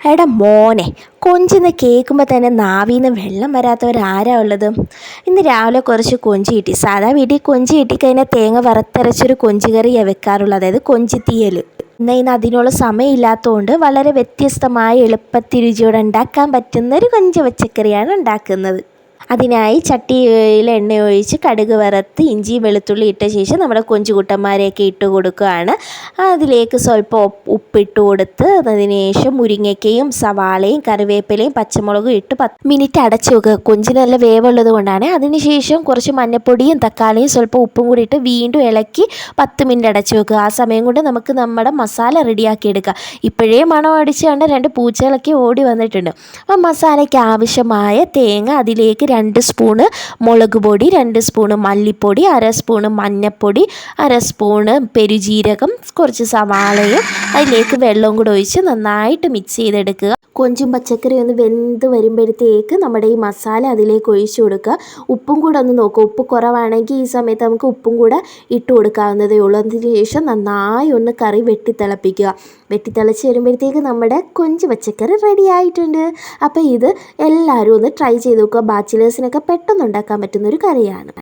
എടാ മോനെ കൊഞ്ചെന്ന് കേൾക്കുമ്പോൾ തന്നെ നാവിന്ന് വെള്ളം വരാത്തവരാരാ ഉള്ളത്? ഇന്ന് രാവിലെ കുറച്ച് കൊഞ്ച് കിട്ടി. സാധാ വീട്ടിൽ കൊഞ്ച് കിട്ടിക്കഴിഞ്ഞാൽ തേങ്ങ വറുത്തരച്ചൊരു കൊഞ്ച് കറിയാണ് വെക്കാറുള്ളത്. അതായത് കൊഞ്ച് തീയൽ ഇന്ന് അതിനുള്ള സമയമില്ലാത്തതുകൊണ്ട് വളരെ വ്യത്യസ്തമായ എളുപ്പത്തിൽ രുചിയോടെ ഉണ്ടാക്കാൻ പറ്റുന്ന ഒരു കൊഞ്ച് പച്ചക്കറിയാണ് ഉണ്ടാക്കുന്നത്. അതിനായി ചട്ടിയിൽ എണ്ണ ഒഴിച്ച് കടുക് വറുത്ത് ഇഞ്ചി വെളുത്തുള്ളി ഇട്ട ശേഷം നമ്മുടെ കൊഞ്ചുകുട്ടന്മാരെയൊക്കെ ഇട്ട് കൊടുക്കുകയാണ്. അതിലേക്ക് സ്വല്പം ഉപ്പിട്ട് കൊടുത്ത് അതിന് ശേഷം മുരിങ്ങയ്ക്കയും സവാളയും കറിവേപ്പിലയും പച്ചമുളകും ഇട്ട് പത്ത് മിനിറ്റ് അടച്ചു വെക്കുക. കൊഞ്ചിന് നല്ല വേവുള്ളത് കൊണ്ടാണ്. അതിനുശേഷം കുറച്ച് മഞ്ഞപ്പൊടിയും തക്കാളിയും സ്വല്പം ഉപ്പും കൂടി ഇട്ട് വീണ്ടും ഇളക്കി പത്ത് മിനിറ്റ് അടച്ചു വെക്കുക. ആ സമയം കൊണ്ട് നമുക്ക് നമ്മുടെ മസാല റെഡിയാക്കി എടുക്കാം. ഇപ്പോഴേ മണം അടിച്ചുകൊണ്ട് രണ്ട് പൂച്ചകളൊക്കെ ഓടി വന്നിട്ടുണ്ട്. അപ്പം മസാലയ്ക്ക് ആവശ്യമായ തേങ്ങ അതിലേക്ക് രണ്ട് സ്പൂണ് മുളക് പൊടി രണ്ട് സ്പൂണ് മല്ലിപ്പൊടി അര സ്പൂണ് മഞ്ഞൾപ്പൊടി അര സ്പൂണ് പെരുജീരകം കുറച്ച് സവാളയും അതിലേക്ക് വെള്ളവും കൂടെ ഒഴിച്ച് നന്നായിട്ട് മിക്സ് ചെയ്തെടുക്കുക. കൊഞ്ചും പച്ചക്കറി ഒന്ന് വെന്ത് വരുമ്പോഴത്തേക്ക് നമ്മുടെ ഈ മസാല അതിലേക്ക് ഒഴിച്ച് കൊടുക്കുക. ഉപ്പും കൂടെ ഒന്ന് നോക്കുക. ഉപ്പ് കുറവാണെങ്കിൽ ഈ സമയത്ത് നമുക്ക് ഉപ്പും കൂടെ ഇട്ട് കൊടുക്കാവുന്നതേ ഉള്ളൂ. അതിന് ശേഷം നന്നായി ഒന്ന് കറി വെട്ടിത്തിളപ്പിക്കുക. വെട്ടിത്തിളച്ച് വരുമ്പോഴത്തേക്ക് നമ്മുടെ കൊഞ്ച് പച്ചക്കറി റെഡി ആയിട്ടുണ്ട്. അപ്പോൾ ഇത് എല്ലാവരും ഒന്ന് ട്രൈ ചെയ്ത് നോക്കുക. ബാച്ചിലേഴ്സിനൊക്കെ പെട്ടെന്ന് ഉണ്ടാക്കാൻ പറ്റുന്ന ഒരു കറിയാണ്.